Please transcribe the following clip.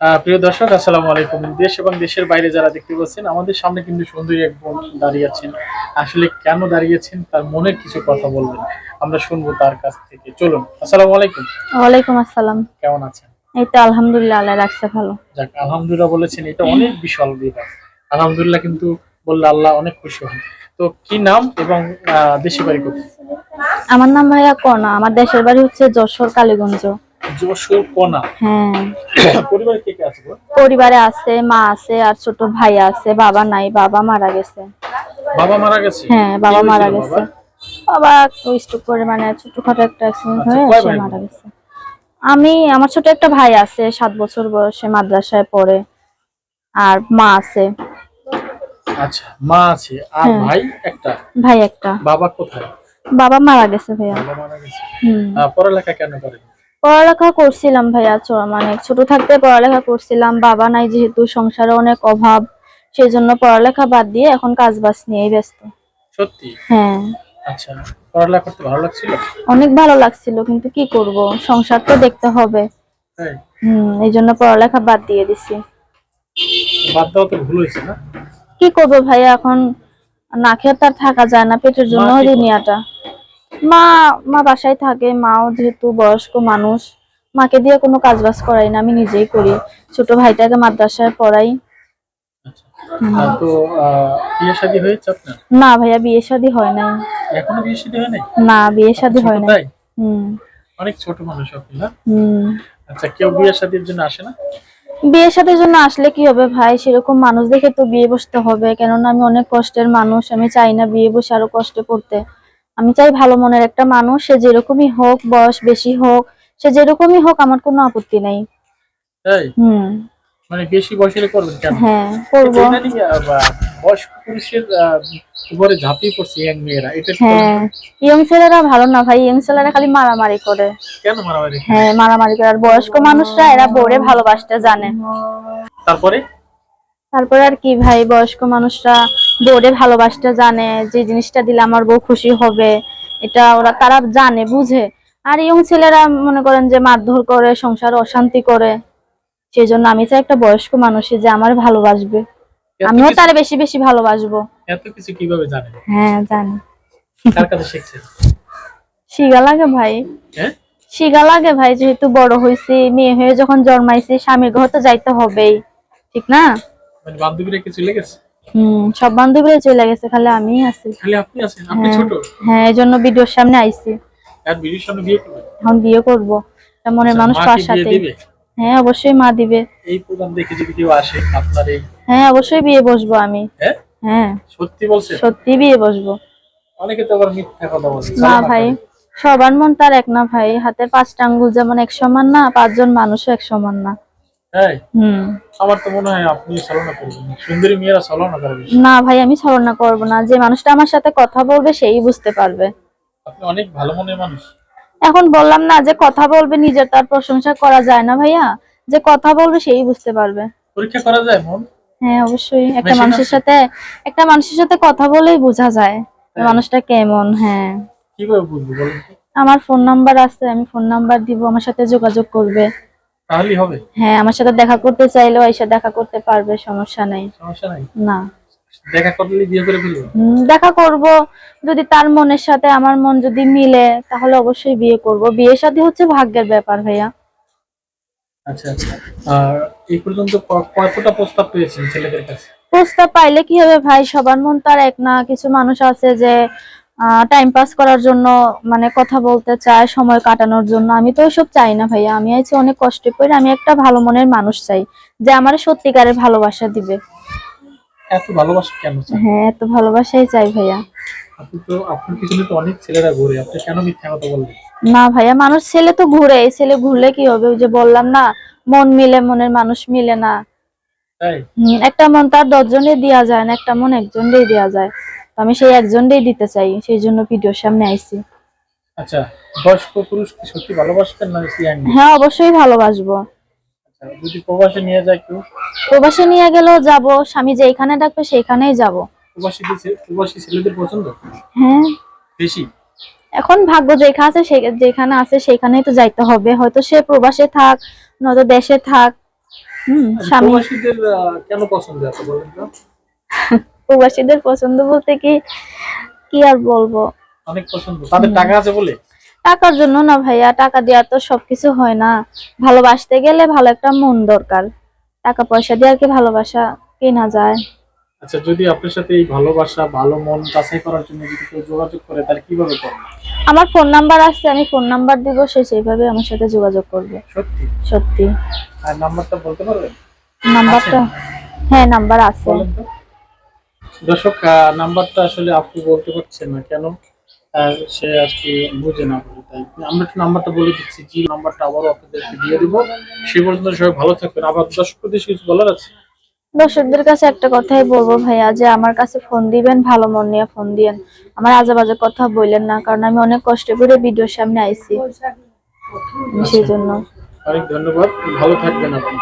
প্রিয় দর্শক আসসালামু আলাইকুম। দেশ এবং দেশের বাইরে যারা দেখতে পাচ্ছেন আমাদের সামনে কিন্তু সুন্দরী এক বোন দাঁড়িয়ে আছেন। আসলে কেন দাঁড়িয়েছেন তার মনের কিছু কথা বলবেন। আমরা শুনব তার কাছ থেকে। চলুন আসসালামু আলাইকুম। ওয়ালাইকুম আসসালাম। কেমন আছেন? এই তো আলহামদুলিল্লাহ আল্লাহ রাখছে ভালো। যাক আলহামদুলিল্লাহ বলেছেন এটা অনেক বিশাল বিভাগ আলহামদুলিল্লাহ কিন্তু বললে আল্লাহ অনেক খুশি হন। তো কি নাম এবং দেশি বাড়ি কোথায়? আমার নাম ভাইয়া কনা আমার দেশের বাড়ি হচ্ছে যশোর কালীগঞ্জ। যশোর কোনা হ্যাঁ। পরিবারে কে কে আছে পরিবারে আছে মা আছে আর ছোট ভাই আছে বাবা নাই বাবা মারা গেছে। বাবা মারা গেছে? হ্যাঁ বাবা মারা গেছে? বাবা স্ট্রোক করে মানে ছোটখাটো একটা অ্যাক্সিডেন্ট আচ্ছা, হয়ে সে মারা গেছে। আমি আমার ছোট একটা ভাই আছে সাত বছর বয়সে মাদ্রাসায় পড়ে আর মা আছে। আচ্ছা মা আছে আর হ্যাঁ। ভাই একটা? ভাই একটা। বাবা কোথায়? বাবা মারা গেছে ভাইয়া। বাবা মারা গেছে। হুম। পড়ালেখা কেন করেন? পড়ালেখা করছিলাম ভাইয়া মানে ছোট থাকতে পড়ালেখা করছিলাম বাবা নাই যেহেতু সংসারে অনেক অভাব সেই জন্য পড়ালেখা বাদ দিয়ে এখন কাজ বাজ নিয়েই ব্যস্ত। সত্যি? হ্যাঁ। আচ্ছা পড়ালেখা করতে ভালো লাগছিল? অনেক ভালো লাগছিল কিন্তু কি করব সংসার তো দেখতে হবে। হুম এই জন্য পড়ালেখা বাদ দিয়ে দিছি। বাদ দেওয়া তো ভুল হয়েছে না? কি করব ভাইয়া এখন না খেয়ে থাকা যায় না পেটের জন্য দুনিয়াটা মা মা বাসায় থাকে মাও যেহেতু বয়স্ক মানুষ মাকে দিয়ে কোনো কাজ বাজ করাই না আমি নিজেই করি। ছোট ভাইটাকে মাদ্রাসায় পড়াই। আচ্ছা। তো বিয়ে শাদী হয়েছে আপনার? না ভাইয়া বিয়ে শাদী হয় নাই। এখনও বিয়ে শাদী হয় নাই? না বিয়ে শাদী হয় নাই। হুম। অনেক ছোট মানুষ আপনি না? হুম। আচ্ছা কেউ বিয়ে শাদীর জন্য আসে না? বিয়ে শাদীর জন্য আসলে কি হবে ভাই? সেরকম মানুষ দেখে তো বিয়ে বসতে হবে। কেননা আমি অনেক কষ্টের মানুষ আমি চাই না বিয়ে বসে আরও কষ্টে পড়তে। আমি চাই ভালো মনের একটা মানুষ সে যেরকমই হোক বয়স বেশি হোক সে যেরকমই হোক আমার কোনো আপত্তি নেই। হুম। মানে বেশি করবেন কেন? হ্যাঁ করব। বয়স্ক পুরুষের উপরে ঝাঁপিয়ে পড়ছে ইয়াং মেয়েরা এটা হ্যাঁ? ইয়ং ছেলেরা ভালো না ভাই ইয়ং ছেলেরা খালি মারামারি করে। কেন মারামারি? হ্যাঁ মারামারি করে। আর বয়স্ক মানুষরা এরা বোরে ভালোবাসতে জানে। তারপরে? তারপরে আর কি ভাই বয়স্ক মানুষরা বোর্ডে ভালোবাসতে জানে যে জিনিসটা দিলে আমার বউ খুশি হবে এটা ওরা তারা জানে বুঝে। আর ইয়ং ছেলেরা মনে করেন যে মারধর করে সংসার অশান্তি করে সেই জন্য আমি চাই একটা বয়স্ক মানুষই যে আমার ভালোবাসবে। আমিও তারে বেশি বেশি ভালোবাসবো। এত কিছু কীভাবে জানেন হ্যাঁ জানি। কার কাছে শিখছেন শিগা লাগে ভাই। হ্যাঁ? শিগা লাগে ভাই যেহেতু বড় হয়েছি মেয়ে হয়ে যখন জন্মাইছি স্বামীর ঘর তো যাইতে হবেই ঠিক না? মানে বান্ধবীরা কিছু লেগেছে হুম সব বান্ধবীরা চলে গেছে খালি আমিই আছি। খালি আপনি আছেন? আপনি হ্যাঁ। ছোট? হ্যাঁ এই জন্য ভিডিওর সামনে আইছি। আর সামনে বিয়ে করবেন? এখন বিয়ে করব। মনের আচ্ছা, মানুষ পার সাথে হ্যাঁ অবশ্যই মা দিবে। এই প্রোগ্রাম দেখে যদি কেউ আসে আপনার এই হ্যাঁ অবশ্যই বিয়ে বসবো আমি। হ্যাঁ? হ্যাঁ। সত্যি বলছেন? সত্যি বিয়ে বসবো। অনেকে তো আবার মিথ্যা কথা বলে। না ভাই সবার মন তার এক না ভাই। হাতে পাঁচটা আঙ্গুল যেমন এক সমান না পাঁচজন মানুষও এক সমান না। হ্যাঁ আমার তো মনে হয় আপনি ছলনা করবেন সুন্দরী মেয়েরা ছলনা করে না ভাই আমি ছলনা করব না। যে মানুষটা আমার সাথে কথা বলবে সেই বুঝতে পারবে। আপনি অনেক ভালো মনের মানুষ। এখন বললাম না যে কথা বলবে নিজের তার প্রশংসা করা যায় না ভাইয়া। যে কথা বলবে সেই বুঝতে পারবে। পরীক্ষা করা যায় মন? হ্যাঁ অবশ্যই। একটা মানুষের সাথে একটা মানুষের সাথে কথা বলেই বোঝা যায় হ্যাঁ। মানুষটা কেমন হ্যাঁ। কীভাবে বুঝব আমার ফোন নাম্বার আছে আমি ফোন নাম্বার দিব আমার সাথে যোগাযোগ করবে। তাহলেই হবে। হ্যাঁ আমার সাথে দেখা করতে চাইলেও এসে দেখা করতে পারবে সমস্যা নেই। সমস্যা নাই? না। দেখা করলে বিয়ে করে ফেলব? দেখা করব। যদি তার মনের সাথে আমার মন যদি মিলে তাহলে অবশ্যই বিয়ে করব। বিয়ে শাদী হচ্ছে ভাগ্যের ব্যাপার ভাইয়া। আচ্ছা আচ্ছা। আর এই পর্যন্ত কতটা প্রস্তাব পেয়েছেন ছেলেদের কাছে? প্রস্তাব পাইলে কি হবে ভাই? সবার মন তার এক না। কিছু মানুষ আছে যে টাইম পাস করার জন্য মানে কথা বলতে চায় সময় কাটানোর জন্য। আমি তো ওইসব চাই না ভাইয়া। আমি আছি অনেক কষ্ট করে আমি একটা ভালো মনের মানুষ চাই যে আমার সত্যিকারের ভালোবাসা দিবে। এত ভালোবাসা কেন হ্যাঁ এত ভালোবাসাই চাই ভাইয়া। আপনি তো আপনার পিছনে তো অনেক ছেলেরা ঘুরে। আপনি কেন মিথ্যা কথা বলবেন না ভাইয়া মানুষ ছেলে তো ঘুরে। ছেলে ঘুরলে কি হবে? ওই যে বললাম না মন মিলে মনের মানুষ মিলে না। একটা মন তার দশজনে দেওয়া যায় না একটা মন একজনকেই দেওয়া যায়। তো আমি সেই একজনকেই দিতে চাই সেই জন্য ভিডিওর সামনে আইছি। আচ্ছা বয়স্ক পুরুষ কি সত্যি ভালোবাসতেন না ইয়াং হ্যাঁ অবশ্যই ভালোবাসবো। আচ্ছা যদি প্রবাসে নিয়ে কেউ? প্রবাসে নিয়ে গেলেও যাব স্বামী যেখানে ডাকবে সেইখানেই যাব। প্রবাসী প্রবাসী ছেলেদের পছন্দ? হ্যাঁ। বেশি? এখন ভাগ্য যেখানে আছে যেখানে আছে সেখানেই তো যাইতে হবে। হয়তো সে প্রবাসে থাক নয়তো দেশে থাক। হুম স্বামী। প্রবাসীদের কেন পছন্দ এত বলেন তো? প্রবাসীদের পছন্দ বলতে কি কি আর বলব? অনেক পছন্দ। তাদের টাকা আছে বলে? টাকার জন্য না ভাইয়া টাকা দেওয়া তো সবকিছু হয় না। ভালোবাসতে গেলে ভালো একটা মন দরকার। টাকা পয়সা দিয়ে আর কি ভালোবাসা কেনা যায়। আচ্ছা যদি আপনার সাথে এই ভালোবাসা ভালো মন যাচাই করার জন্য যদি কেউ যোগাযোগ করে তাহলে কীভাবে করবে? আমার ফোন নাম্বার আছে আমি ফোন নাম্বার দিব সে সেইভাবে আমার সাথে যোগাযোগ করবে। সত্যি? সত্যি। আর নাম্বারটা বলতে পারবেন? নাম্বারটা? হ্যাঁ নাম্বার আছে। দর্শক নাম্বারটা আসলে আপনি বলতে পারছেন না কেন? সে আজকে বুঝে না তাই আমরা একটু নাম্বারটা বলে দিচ্ছি জি নাম্বারটা আবারও আপনাদেরকে দিয়ে দিব। সে পর্যন্ত সবাই ভালো থাকবেন। আবার দর্শক কিছু বলার আছে? দর্শকদের কাছে একটা কথাই বলব ভাইয়া যে আমার কাছে ফোন দিবেন ভালো মন নিয়ে ফোন দিয়েন। আমার আজে বাজে কথা বললেন না কারণ আমি অনেক কষ্ট করে ভিডিওর সামনে আইছি। সেই জন্য। অনেক ধন্যবাদ। ভালো থাকবেন আপনি।